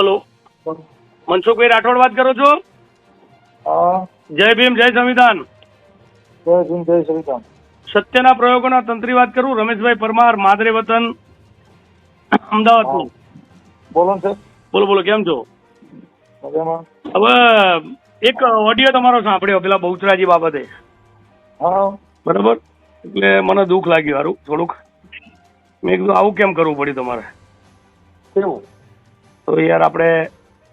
Hello. Mansukhbhai Rathod વાત કરો છો? જય ભીમ જય સંવિધાન. જય ભીમ જય સંવિધાન. સત્યના પ્રયોગોના તંત્રી વાત કરું? રમેશભાઈ પરમાર માદરે વતન અમદાવાદ બોલો બોલો બોલો કેમ છો? હવે એક ઓડિયો તમારો સાંભળ્યો પેલા બહુચરાજી બાબતે. બરોબર? એટલે મને દુઃખ લાગ્યું હારું થોડુંક. મેં કીધું આવું કેમ કરવું પડ્યું તમારે? કેવું? તો યાર આપણે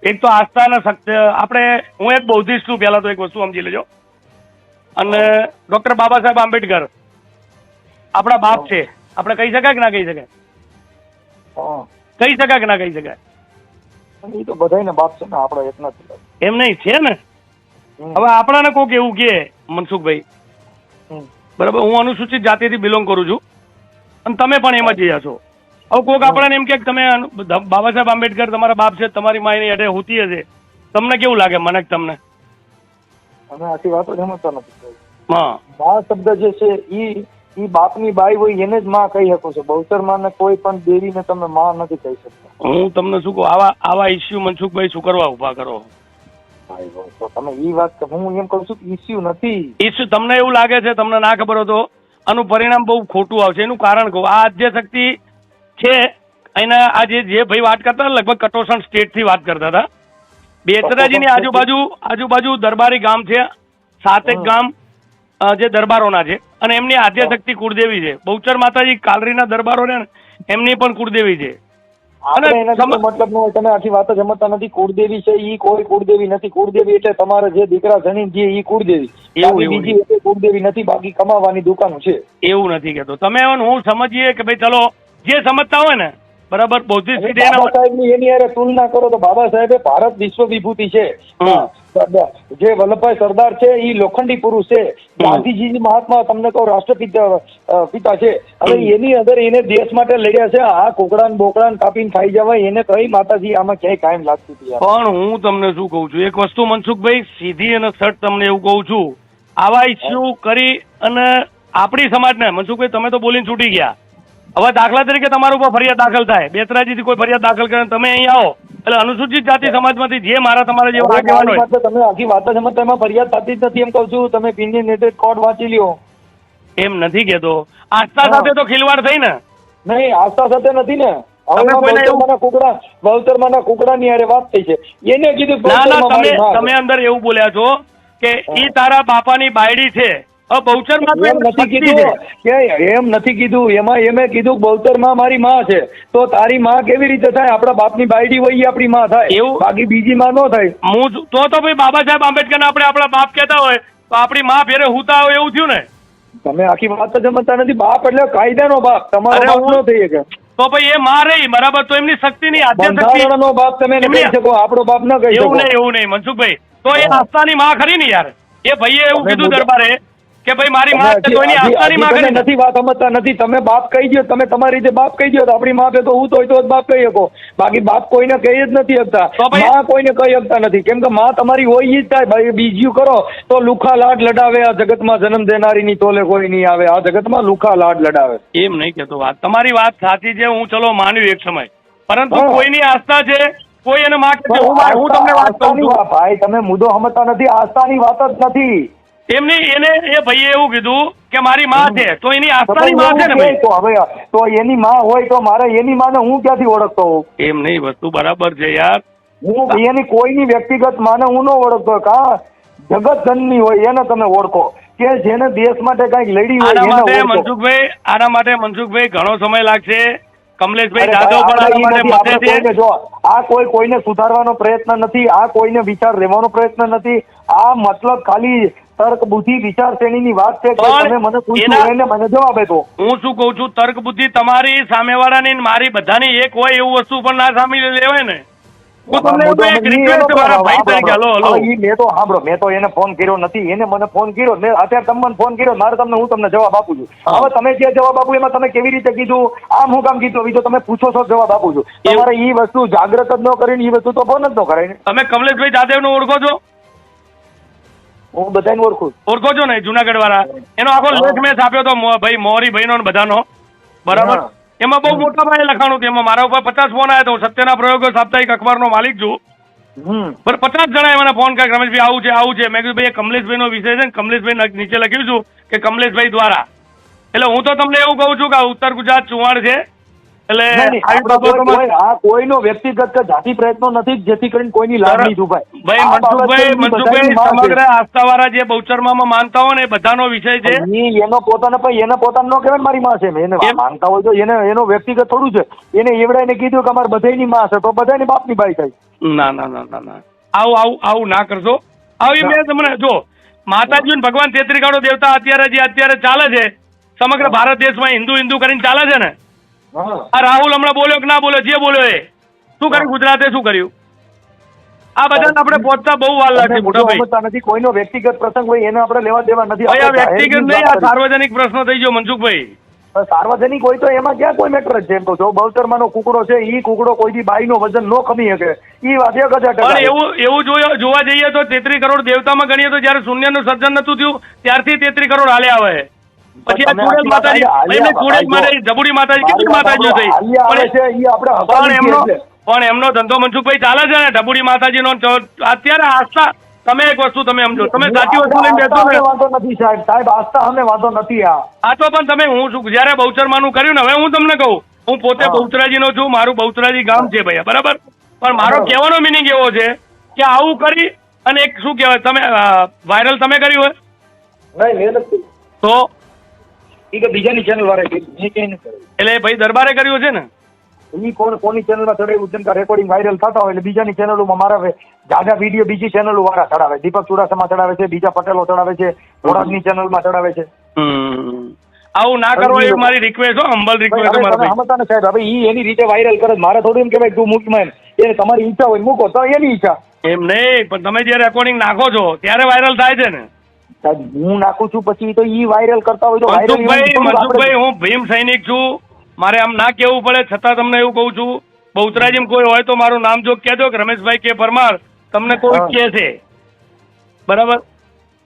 એક તો આસ્થા અને સત્ય આપણે હું એક બૌદ્ધિસ્ટ છું પહેલા તો એક વસ્તુ સમજી લેજો. અને ડોક્ટર બાબા સાહેબ આંબેડકર આપણા બાપ છે. આપણે કહી શકાય કે ના કહી શકાય? કહી શકાય કે ના કહી શકાય? એ તો બધાને બાપ છે ને આપડે એક નથી એમ નહીં છે ને? હવે આપણાને કોક એવું કે મનસુખભાઈ. બરાબર હું અનુસૂચિત જાતિથી બિલોંગ કરું છું. અને તમે પણ એમાં જ છો. હવે કોક આપણને એમ કે તમે બાબા સાહેબ આંબેડકર તમારા બાપ છે તમારી માં એની અડે હોતી હશે. તમને કેવું લાગે મને તમને? અમે આખી વાતો જ સમજતા નથી. હા. મા શબ્દ જે છે ઈ ઈ બાપની બાઈ હોય એને જ માં કહી શકો છો. બહુચરમાં ને કોઈ પણ દેવીને તમે માં નથી કહી શકતા. હું તમને શું કહું આવા આવા ઇસ્યુ મનસુખભાઈ શું કરવા ઊભા કરો? તો તમે ઈ વાત હું એમ કહું છું ઇસ્યુ નથી. ઇસ્યુ તમને એવું લાગે છે તમને ના ખબર હતો આનું પરિણામ બહુ ખોટું આવશે. એનું કારણ કહું. આ આદ્ય શક્તિ છે. એના આજે જે ભાઈ વાત કરતા લગભગ કટોસણ સ્ટેટથી વાત કરતા હતા. બેચરાજીની આજુબાજુ આજુબાજુ દરબારી ગામ છે. સાતેક ગામ જે દરબારોના છે. અને એમની આદ્યશક્તિ કુળદેવી છે. બહુચર માતાજી કાલરીના દરબારો ને એમની પણ કુળદેવી છે. મતલબ ન તમે આખી વાત જ સમજતા નથી. કુળદેવી છે ઈ કોઈ કુળદેવી નથી. કુળદેવી એટલે તમારે જે દીકરા જણી જે ઈ કુળદેવી. બીજી કુળદેવી નથી બાકી કમાવાની દુકાન છે. એવું નથી કેતો તમે હું સમજીએ કે ભાઈ ચલો જે સમજતા હોય ને બરાબર બૌદ્ધિક સ્થિતિ બાબા સાહેબની એની તુલના કરો તો બાબા સાહેબે ભારત વિશ્વ વિભૂતિ છે જે વલ્લભભાઈ સરદાર છે એ લોખંડી પુરુષ છે. ગાંધીજી મહાત્મા તમને કહો રાષ્ટ્રપિતા પિતા છે. અને એની અંદર એને દેશ માટે લડ્યા છે. આ કોકડા ને બોકડા ને કાપીને ખાઈ જવાય એને કઈ માતાજી આમાં ક્યાંય કાયમ લાગતી હતી પણ હું તમને શું કહું છું એક વસ્તુ મનસુખભાઈ સીધી અને સટ તમને એવું કહું છું. આવા ઇસ્યુ કરી અને આપણી સમાજને મનસુખભાઈ તમે તો બોલીને છૂટી ગયા. હવે દાખલા તરીકે તમારા ઉપર ફરિયાદ દાખલ થાય. બેતરાજીથી કોઈ ફરિયાદ દાખલ કરે તમે અહીં આવો. એટલે અનુસૂચિત જાતિ સમાજમાંથી જે મારા તમારા જેવા આગેવાન હોય. તમે આખી વાત સમજતા એમાં ફરિયાદ થતી જ નથી એમ કહું છું. તમે ઓપિનિયનેટેડ કોડ વાંચી લ્યો. એમ નથી કેતો આસ્થા સાથે તો ખિલવાડ થઈ ને. નહીં આસ્થા સાથે નથી ને. કુકડા વાત થઈ છે. એને કીધું ના ના તમે તમે અંદર એવું બોલ્યા છો કે ઈ તારા બાપાની બાયડી છે. હવે બહુચર એમ નથી કીધું કે એમ નથી કીધું એમાં એમે કીધું બહુચરમાં મારી માં છે. તો તારી માં કેવી રીતે થાય? આપણા બાપની બાયડી હોય આપણી માં થાય. એવું? બાકી બીજી માં ન થાય. હું તો તો ભાઈ બાબા સાહેબ આંબેડકર આપણે આપણા બાપ કહેતા હોય તો આપણી માં ફેરે હુતા હોય એવું થયું ને? તમે આખી વાત તો સમજતા નથી. બાપ એટલે કાયદાનો બાપ. તમારો બાપ ન થઈ શકે. તો ભાઈ એ માં રહી બરાબર? તો એમની શક્તિ ની શક્તિ બાપ તમે ન કહી શકો. આપણો બાપ ન કહી એવું શકો. નહીં એવું નહીં મનસુખભાઈ. તો એ. આસ્થાની માં ખરી ને યાર. એ ભાઈએ એવું કીધું દરબારે. કે ભાઈ મારી માં છે તો એની હજી- આસ્થાની હજી માં તમે ખરી ને. નથી વાત સમજતા નથી. તમે બાપ કહી દો તમે તમારી રીતે બાપ કહી દો તો આપણી માં તો હું તો તો જ બાપ કહી શકો. બાકી બાપ કોઈને કહી જ નથી શકતા. માં કોઈને કહી શકતા નથી. કેમ કે માં તમારી હોય જ થાય. ભાઈ બીજું કરો તો લુખા લાડ લડાવે આ જગતમાં જન્મ દેનારીની તોલે કોઈ નહીં આવે. આ જગતમાં લુખા લાડ લડાવે. એમ નહીં કેતો વાત. તમારી વાત સાચી છે હું ચલો માન્યું એક સમય. પરંતુ કોઈની આસ્થા છે કોઈ એને માટે હું તમને વાત કહું છું. ભાઈ તમે મુદ્દો સમજતા નથી. આસ્થાની વાત જ નથી. એમની એને એ ભાઈએ એવું કીધું કે મારી માં છે તો એની આસ્થાની માં છે ને ભાઈ? તો હવે તો એની માં હોય તો મારે એની માને હું ક્યાંથી ઓળખતો હોઉં? એમ નહીં વસ્તુ બરાબર છે યાર. હું એની કોઈની વ્યક્તિગત માને હું ન ઓળખતો કા જગત ધનની હોય એને તમે ઓળખો. કે જેને દેશ માટે કંઈક લડી હોય આના માટે મનસુખભાઈ આના માટે મનસુખભાઈ ઘણો સમય લાગશે. કમલેશભાઈ જાદવ પણ માટે મતે જો આ કોઈ કોઈને સુધારવાનો પ્રયત્ન નથી આ કોઈને વિચાર રહેવાનો પ્રયત્ન નથી આ મતલબ ખાલી તર્ક બુદ્ધિ વિચાર શ્રેણીની વાત છે કે તમે મને પૂછ્યું એને મને જવાબ આપ્યો. હું શું કઉ છું તર્ક બુદ્ધિ તમારી સામેવાળાની ને મારી બધાની એક હોય એવું વસ્તુ પણ ના સામી લેવાય ને. તમને મેં તો એને ફોન કર્યો નથી એને મને ફોન કર્યો મેં અત્યારે તમે મને ફોન કર્યો મારે તમને હું તમને જવાબ આપું છું. હવે તમે જે જવાબ આપું એમાં તમે કેવી રીતે કીધું? આમ હું કામ કીધું? બીજો તમે પૂછો છો જવાબ આપું છું. તમારે ઈ વસ્તુ જાગ્રત જ ન કરીને એ વસ્તુ તો ફોન જ ન કરાય ને. તમે કમલેશભાઈ જાદવને ઓળખો છો? હું બધાને ઓળખું ઓળખો છો ને જુનાગઢ વાળા એનો આખો લેખ મેં છાપ્યો હતો ભાઈ મોરી ભાઈનો ને બધાનો. બરાબર? એમાં બહુ મોટા ભાઈ લખાણું હતું એમાં મારા ઉપર પચાસ ફોન આવ્યા હું સત્યના પ્રયોગો સાપ્તાહિક અખબારનો માલિક છું. પણ પચાસ જણા મને ફોન કર્યા રમેશભાઈ આવું છે આવું છે. મેં કીધું ભાઈ કમલેશભાઈ નો વિષય છે ને કમલેશભાઈ નીચે લખ્યું છું કે કમલેશભાઈ દ્વારા. એટલે હું તો તમને એવું કહું છું કે ઉત્તર ગુજરાત ચુવાણ છે. એટલે કોઈનો વ્યક્તિગત કે જાતિ પ્રયત્નો નથી જેથી કરીને કોઈની લાગણી દુભાય ભાઈ મનસુખભાઈ મનસુખભાઈ છે. સમગ્ર આસ્થાવાળા જે બહુચરમાં માનતા હોય ને બધાનો વિષય છે. એનો પોતાનો એને પોતાનો ન કહેવાય ને મારી માં છે. એને માનતા હોય તો એને એનો વ્યક્તિગત થોડું છે. એને એવડાઈને કીધું કે અમારે બધાયની માં છે તો બધાની બાપની બાઈ થાય. ના ના ના ના ના. આવું આવું આવું ના કરશો. આવી મેં તમને જો માતાજી ભગવાન તેત્રીકાળો દેવતા અત્યારે જે અત્યારે ચાલે છે સમગ્ર ભારત દેશમાં હિન્દુ હિન્દુ કરીને ચાલે છે ને. આ રાહુલ હમણાં બોલ્યો કે ના બોલ્યો? જે બોલ્યો એ. શું કર્યું? ગુજરાતે શું કર્યું? આ બધાને આપણે પહોંચતા બહુ વાર લાગશે તમે મોટા ભાઈ. નથી. કોઈનો વ્યક્તિગત પ્રસંગ હોય એને આપણે લેવા દેવા નથી. આ વ્યક્તિગત નહીં આ સાર્વજનિક પ્રશ્ન થઈ ગયો મનસુખભાઈ. સાર્વજનિક હોય તો એમાં ક્યાં કોઈ મેટર છે? એમ તો જો બહુચરમાનો કુકડો છે ઈ કુકડો કોઈ બાઈ નો વજન નો ખમી શકે. ઈ વાત એક હજાર ટકા છે. એવું એવું જોવા જઈએ તો તેત્રી કરોડ દેવતામાં ગણીએ તો જયારે શૂન્યનું સર્જન નતું થયું ત્યારથી તેત્રી કરોડ હાલે આવે. પછી આ ચુડેલ માતાજી એમને ચુડેલ માતાજી જબુડી માતાજી કેટલી માતાજીઓ થઈ આલિયા આવે છે ઈ આપણે પણ એમનો. પણ એમનો ધંધો મનસુખભાઈ ચાલે છે ને ઢબુડી માતાજીનો અત્યારે આસ્થા તમે એક વસ્તુ તમે સમજો. તમે સાચી વસ્તુ લઈને બેસો ને. વાંધો નથી સાહેબ. સાહેબ આસ્થા અમે વાંધો નથી આ. આ તો પણ તમે હું શું જયારે બહુચરમાનું કર્યું ને હવે હું તમને કહું. હું પોતે. બહુચરાજીનો છું મારું બહુચરાજી ગામ છે ભાઈ બરાબર? પણ મારો. કહેવાનો મિનિંગ એવો છે કે આવું કરી અને એક શું કહેવાય તમે વાયરલ તમે કર્યું હોય? નહીં તો કે બીજાની ચેનલ વાળા કીધું મેં ક્યાંય કર્યું. એટલે ભાઈ દરબારે કર્યું છે ને? એ કોણ કોની ચેનલમાં ચડાવ્યું કે રેકોર્ડિંગ વાયરલ થતા હોય એટલે બીજાની ચેનલોમાં મારા જાજા વીડિયો બીજી ચેનલો વાળા ચડાવે. દીપક ચુડાસમા ચડાવે છે બીજા પટેલો ચડાવે છે થોડાકની ચેનલમાં ચડાવે છે. આવું ના કરો એ મારી રિક્વેસ્ટ હો હંબલ રિક્વેસ્ટ હવે મારા ભાઈ. સમજતા ને સાહેબ. હવે ઈ એની રીતે વાયરલ કરે છે. મારે થોડું એમ કહેવાય કે તું મૂકમાં એમ. એ તમારી ઈચ્છા હોય મૂકો તો એની ઈચ્છા. એમ નહીં પણ તમે જે રેકોર્ડિંગ નાખો છો ત્યારે વાયરલ થાય છે ને. હું નાખું છું પછી તો ઈ વાયરલ કરતા હોય તો મનસુખભાઈ મનસુખભાઈ હું ભીમ સૈનિક છું. મારે આમ ના કેવું પડે છતાં તમને એવું કહું છું. બહુચરાજીમાં કોઈ હોય તો મારું નામ જો કહેજો કે રમેશભાઈ કે પરમાર તમને કોઈ હા. કહે છે. બરાબર?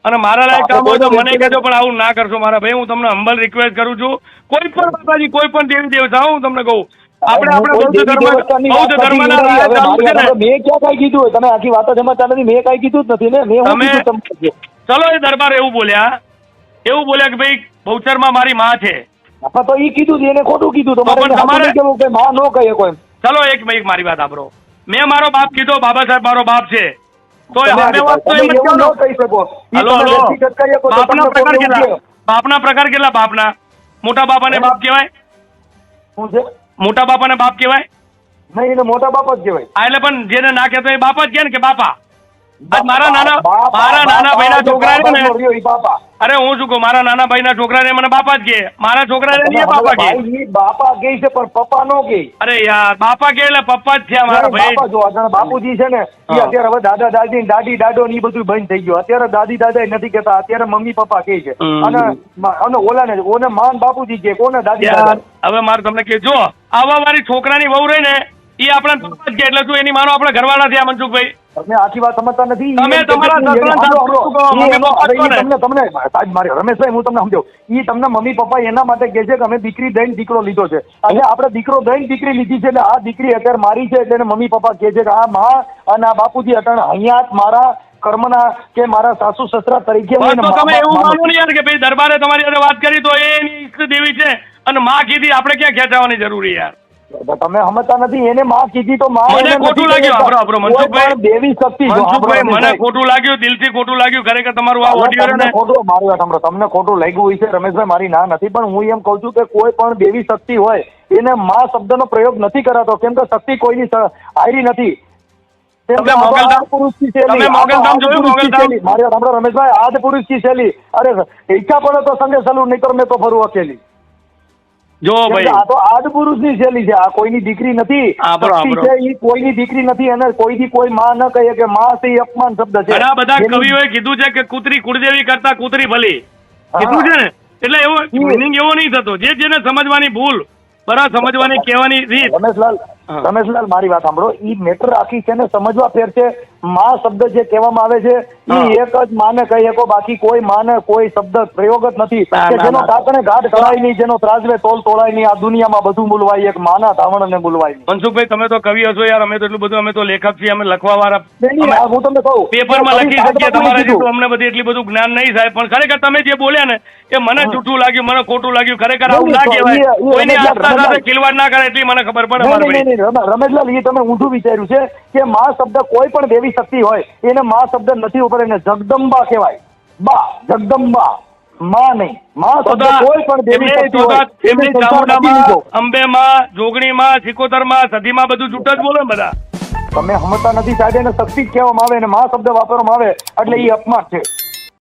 અને મારા લાયક કામ હોય તો મને કહેજો પણ આવું ના કરશો મારા ભાઈ. હું તમને હંબલ રિક્વેસ્ટ કરું છું. કોઈ પણ માતાજી કોઈ પણ દેવી દેવતા હું તમને કહું. આપણે આપણે બૌદ્ધ ધર્મ બૌદ્ધ ધર્મના. ચાલુ છે ને? મેં ક્યાં કઈ કીધું તમે આખી વાતો સમજતા નથી મેં કાંઈ કીધું જ નથી ને મેં કીધું તમને ચલો એ દરબાર એવું બોલ્યા એવું બોલ્યા કે ભાઈ બહુચરમાં મારી માં છે. તો ઈ કીધું એને ખોટું કીધું તો. તો પણ તમારે- કે માં નો કહીએ કોઈ. ચલો એક એક મારી વાત સાંભળો. મેં મારો બાપ કીધો બાબા સાહેબ મારો બાપ છે. તો બાપના પ્રકાર કેટલા? બાપના પ્રકાર કેટલા બાપના? મોટા બાપાને? બાપ કહેવાય? મોટા બાપાને બાપ કહેવાય? નહીં મોટા બાપ જ કહેવાય. એટલે પણ જેને ના કહેતો એ બાપ જ કહે ને કે બાપા? આજ મારા નાના મારા નાના ભાઈના ને. નો રહ્યો ઈ બાપા. અરે હું શું કહું મારા નાના ભાઈના છોકરાને મને બાપા જ કે મારા છોકરાને નહીં બાપા કે બાપા કે છે પણ પપ્પા નો કે અરે યાર બાપા કે એટલે પપ્પા જ થયા મારા ભાઈ. જો બાપુજી છે ને એ અત્યારે હવે દાદા દાદી દાદી દાદો ને બધું બંધ થઈ ગયું. અત્યારે દાદી દાદા નથી કહેતા અત્યારે મમ્મી પપ્પા કહે છે. અને અને ઓલા ને ઓને માન બાપુજી કે કોને દાદી દાદા? હવે મારે તમને કે જો આવા મારી છોકરાની વહુ રહી ને એ આપણા પપ્પા જ એટલે શું એની માનો આપણે ઘરવાળા થયા મનસુખભાઈ? તમે આખી વાત સમજતા નથી તમે તમારા મમ્મી પપ્પા હવે ઈ કહો ને. તમને તમને સાહેબ મારે રમેશભાઈ હું તમને સમજાવું. ઈ તમને મમ્મી પપ્પા એના માટે કે છે કે અમે દીકરી દઈને દીકરો લીધો છે. અને આપણે દીકરો દઈને દીકરી લીધી છે એટલે આ દીકરી અત્યારે મારી છે એટલે મમ્મી પપ્પા કે છે કે આ માં અને આ બાપુજી અટાણે અહીંયા મારા કર્મના કે મારા સાસુ સસરા તરીકે તમે એવું માનું માનો ને યાર કે ભાઈ દરબારે તમારી સાથે વાત કરી તો એ એની ઈષ્ટ દેવી છે અને માં કીધી આપણે ક્યાં ખેંચાવાની જરૂરી યાર. તમે સમજતા નથી એને માં કીધી તો માં મને ખોટું લાગ્યું. આપણો- આપણો મનસુખભાઈ- દેવી શક્તિ મનસુખભાઈ મને ખોટું લાગ્યું દિલથી ખોટું લાગ્યું. ખરેખર તમારું આ ઓડિયો ને ખોટું મારી વાત સાંભળો તમને ખોટું લાગ્યું હોય છે રમેશભાઈ મારી ના નથી પણ હું એમ કહું છું કે કોઈ પણ દેવી શક્તિ હોય એને માં શબ્દનો પ્રયોગ નથી કરાતો. કેમ કે શક્તિ કોઈની આયરી નથી. તમે મોગલધામ- જોયું, મોગલધામ? મારી વાત સાંભળો રમેશભાઈ આદિપુરુષની શૈલી. અરે ઈચ્છા પડે તો સંગે સલું નહીં તો મેં તો ફરું અકેલી જો ભાઈ. આ તો આદિપુરુષની શૈલી છે આ કોઈની દીકરી નથી. છે એ કોઈની દીકરી નથી અને કોઈથી કોઈ માં ન કહે કે માં તે અપમાન શબ્દ છે. આ બધા કવિઓએ કીધું છે કે કૂતરી કુળદેવી કરતા કૂતરી ભલી. કીધું છે ને? એટલે એવો. મિનિંગ એવો નહીં થતો. જે જેને સમજવાની ભૂલ બરા સમજવાની કહેવાની રીત. રમેશલાલ રમેશલાલ મારી વાત સાંભળો. ઈ મેટર આખી છે ને સમજવા ફેર છે. માં શબ્દ જે કહેવામાં આવે છે એ એક જ માને કહી શકો બાકી કોઈ માને કોઈ શબ્દ પ્રયોગ જ નથી. કે જેનો. કાકણે ઘાટ કળાય નહીં જેનો ત્રાજવે તોલ તોળાય નહીં આ દુનિયામાં બધું બોલવાય એક માના ધાવણને બોલવાય નહીં. મનસુખભાઈ તમે તો કવિ હશો યાર અમે તો એટલું બધું અમે તો લેખક છીએ અમે લખવા વાળા હું તમને કહું પેપરમાં લખી શકીએ તમારા જેટલું અમને બધી એટલી બધું જ્ઞાન નહીં સાહેબ પણ ખરેખર તમે જે બોલ્યા ને એ મને જૂઠું લાગ્યું મને ખોટું લાગ્યું. ખરેખર આવું ના કહેવાય. કોઈની આસ્થા સાથે ખિલવાડ ના કરે એટલી મને ખબર પડે રમેશલાલ એ તમે ઊંધું વિચાર્યું છે કે માં શબ્દ કોઈ પણ દેવી શક્તિ હોય એને માં શબ્દ નથી ઉપર એને જગદંબા કહેવાય. બા જગદંબા. માં નહીં. માં શબ્દ કોઈ પણ દેવી શક્તિ હોય એમની એને સંસાર નથી ચામુંડામાં અંબેમાં જોગણીમાં સિકોતરમાં સધીમાં બધું જૂઠ જ બોલે બધા. તમે હમતા નથી સાહેબ એને શક્તિ જ કહેવામાં આવે અને મા શબ્દ વાપરવામાં આવે એટલે એ અપમાન છે.